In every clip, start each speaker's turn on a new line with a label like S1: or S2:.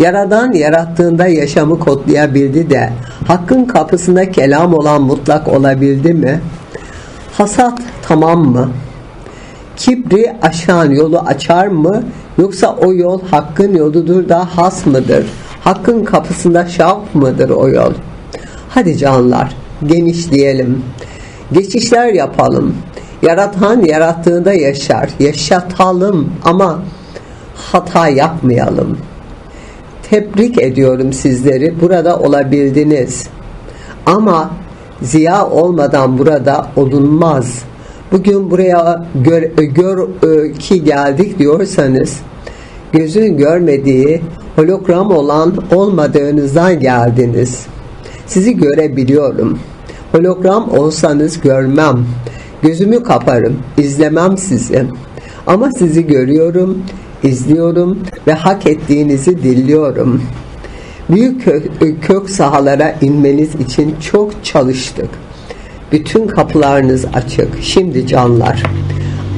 S1: Yaradan yarattığında yaşamı kodlayabildi de hakkın kapısında kelam olan mutlak olabildi mi? Hasat tamam mı? Kibri aşan yolu açar mı? Yoksa o yol hakkın yoludur da has mıdır? Hakkın kapısında şavk mıdır o yol? Hadi canlar genişleyelim. Geçişler yapalım. Yaratan yarattığında yaşar. Yaşatalım ama hata yapmayalım. Tebrik ediyorum sizleri. Burada olabildiniz. Ama ziya olmadan burada olunmaz. Bugün buraya gör, gör ki geldik diyorsanız gözün görmediği hologram olan olmadığınızdan geldiniz. Sizi görebiliyorum. Hologram olsanız görmem. Gözümü kaparım, izlemem sizi. Ama sizi görüyorum, izliyorum ve hak ettiğinizi dinliyorum. Büyük kök, kök sahalara inmeniz için çok çalıştık. Bütün kapılarınız açık. Şimdi canlar.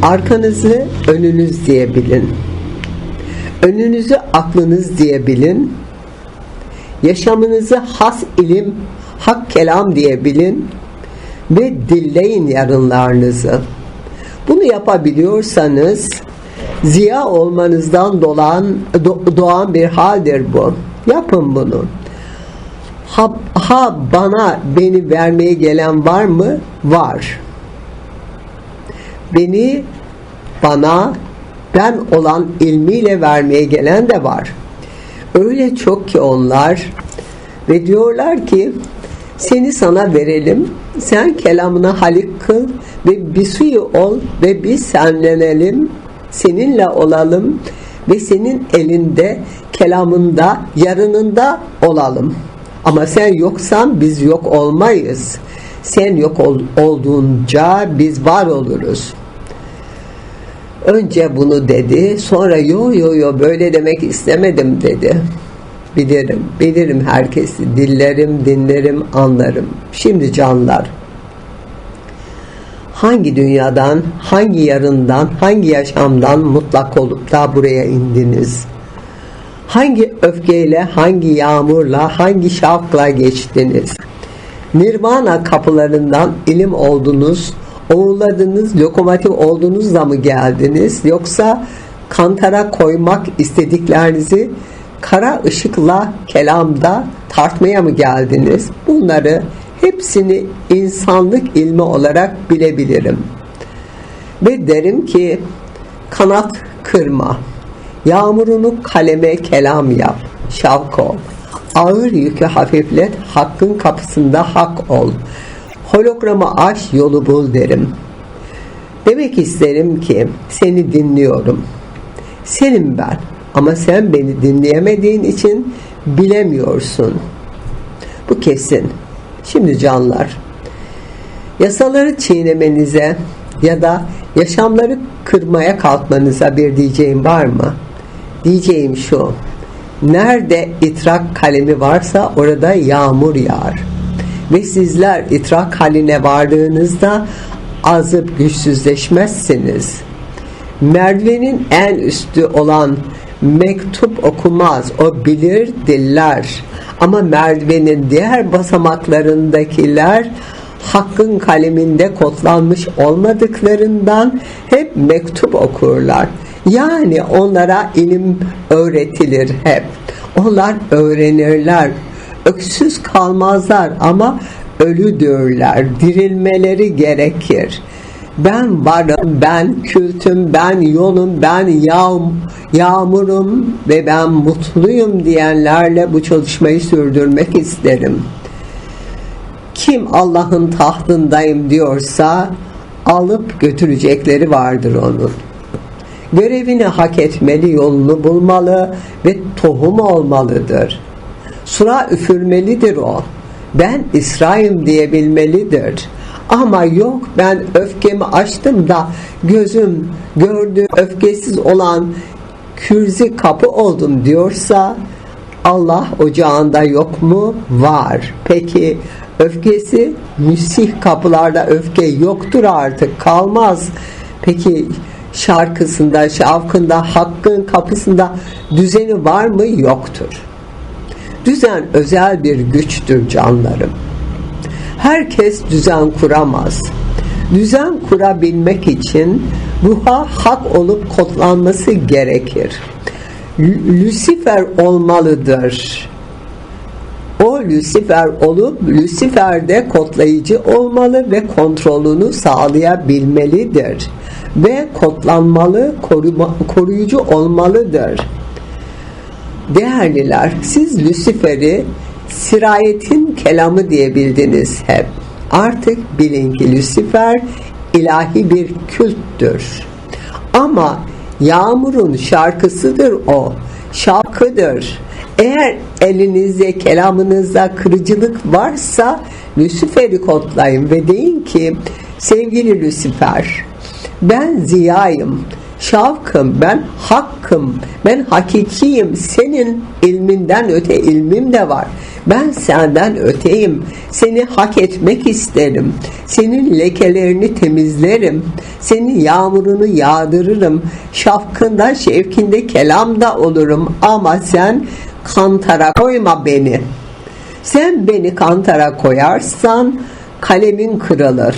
S1: Arkanızı önünüz diye bilin. Önünüzü aklınız diye bilin. Yaşamınızı has ilim, hak kelam diye bilin ve dilleyin yarınlarınızı. Bunu yapabiliyorsanız ziya olmanızdan dolan, doğan bir haldir bu. Yapın bunu. Ha, ha bana beni vermeye gelen var mı? Var. Beni bana ben olan ilmiyle vermeye gelen de var. Öyle çok ki onlar ve diyorlar ki seni sana verelim sen kelamına halik kıl ve bir suyu ol ve biz senlenelim seninle olalım ve senin elinde kelamında yarınında olalım. Ama sen yoksan biz yok olmayız. Sen yok ol, olduğunca biz var oluruz. Önce bunu dedi sonra yo yo yo böyle demek istemedim dedi. Bilirim bilirim herkesi dillerim dinlerim anlarım. Şimdi canlar hangi dünyadan hangi yarından hangi yaşamdan mutlak olup da buraya indiniz? Hangi öfkeyle hangi yağmurla hangi şavkla geçtiniz? Nirvana kapılarından ilim oldunuz oğulladınız lokomotif oldunuz da mı geldiniz? Yoksa kantara koymak istediklerinizi kara ışıkla kelamda tartmaya mı geldiniz? Bunları hepsini insanlık ilmi olarak bilebilirim. Ve derim ki kanat kırma, yağmurunu kaleme kelam yap, şavk ol. Ağır yükü hafiflet, hakkın kapısında hak ol. Hologramı aş, yolu bul derim. Demek isterim ki seni dinliyorum. Senim ben. Ama sen beni dinleyemediğin için bilemiyorsun. Bu kesin. Şimdi canlar, yasaları çiğnemenize ya da yaşamları kırmaya kalkmanıza bir diyeceğim var mı? Diyeceğim şu, nerede itrak kalemi varsa orada yağmur yağar. Ve sizler itrak haline vardığınızda azıp güçsüzleşmezsiniz. Merdivenin en üstü olan mektup okumaz, o bilir diller. Ama merdivenin diğer basamaklarındakiler hakkın kaleminde kodlanmış olmadıklarından hep mektup okurlar. Yani onlara ilim öğretilir hep. Onlar öğrenirler. Öksüz kalmazlar ama ölüdürler. Dirilmeleri gerekir ben varım, ben kültüm, ben yolum, ben yağm yağmurum ve ben mutluyum diyenlerle bu çalışmayı sürdürmek isterim. Kim Allah'ın tahtındayım diyorsa alıp götürecekleri vardır onun. Görevini hak etmeli, yolunu bulmalı ve tohum olmalıdır. Sura üfürmelidir o. Ben İsrail diyebilmelidir ama yok ben öfkemi açtım da gözüm gördüğü öfkesiz olan kürzi kapı oldum diyorsa Allah ocağında yok mu? Var. Peki öfkesi müsih kapılarda öfke yoktur artık kalmaz. Peki şarkısında, şavkında, hakkın kapısında düzeni var mı? Yoktur. Düzen özel bir güçtür canlarım. Herkes düzen kuramaz. Düzen kurabilmek için ruha hak olup kodlanması gerekir. Lucifer olmalıdır. O Lucifer olup Lucifer'de kodlayıcı olmalı ve kontrolünü sağlayabilmelidir. Ve kodlanmalı, koruma, koruyucu olmalıdır. Değerliler, siz Lucifer'i sirayetin kelamı diyebildiniz hep. Artık bilin ki Lucifer ilahi bir külttür. Ama yağmurun şarkısıdır o, şarkıdır. Eğer elinizde, kelamınızda kırıcılık varsa Lucifer'i kodlayın ve deyin ki sevgili Lucifer ben ziyayım, şavkım, ben hakkım, ben hakikiyim, senin ilminden öte ilmim de var. Ben senden öteyim, seni hak etmek isterim, senin lekelerini temizlerim, senin yağmurunu yağdırırım, şafkında, şevkinde, kelamda olurum. Ama sen kantara koyma beni. Sen beni kantara koyarsan kalemin kırılır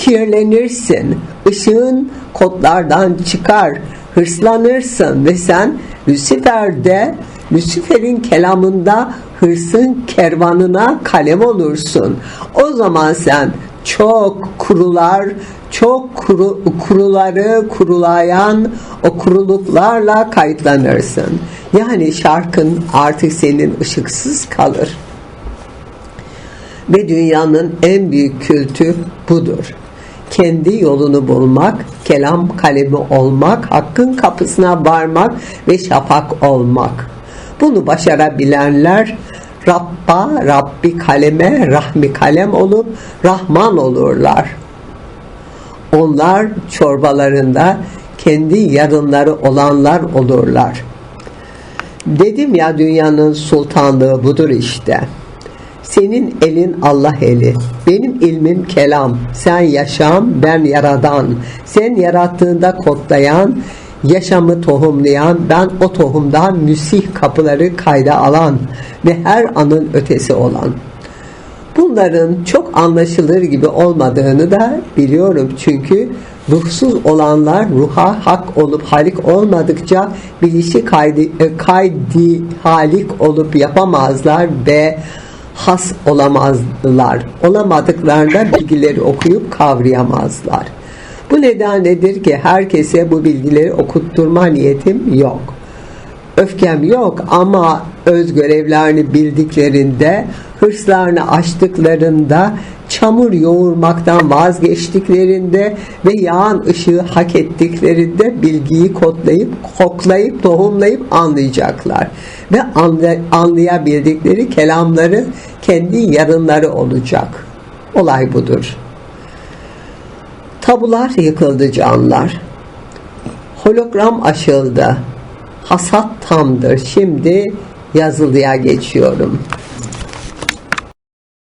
S1: kirlenirsin, ışığın kodlardan çıkar, hırslanırsın ve sen Lucifer'de, Lucifer'in kelamında hırsın kervanına kalem olursun. O zaman sen çok kurular, çok kuru, kuruları kurulayan o kuruluklarla kayıtlanırsın. Yani şarkın artık senin ışıksız kalır. Ve dünyanın en büyük kültü budur kendi yolunu bulmak, kelam kalemi olmak, hakkın kapısına varmak ve şafak olmak. Bunu başarabilenler Rabba, Rabbi kaleme, Rahmi kalem olup Rahman olurlar. Onlar çorbalarında kendi yarınları olanlar olurlar. Dedim ya dünyanın sultanlığı budur işte.'' Senin elin Allah eli. Benim ilmim kelam. Sen yaşam, ben yaradan. Sen yarattığında kodlayan, yaşamı tohumlayan, ben o tohumdan müsih kapıları kayda alan ve her anın ötesi olan. Bunların çok anlaşılır gibi olmadığını da biliyorum çünkü ruhsuz olanlar ruha hak olup halik olmadıkça bilişi kaydi, kaydi halik olup yapamazlar ve has olamazlar. Olamadıklarında bilgileri okuyup kavrayamazlar. Bu nedenledir ki herkese bu bilgileri okutturma niyetim yok. Öfkem yok ama öz görevlerini bildiklerinde, hırslarını açtıklarında, çamur yoğurmaktan vazgeçtiklerinde ve yağan ışığı hak ettiklerinde bilgiyi kodlayıp, koklayıp, tohumlayıp anlayacaklar. Ve anlayabildikleri kelamları kendi yarınları olacak. Olay budur. Tabular yıkıldı canlar. Hologram aşıldı. Hasat tamdır. Şimdi yazılıya geçiyorum.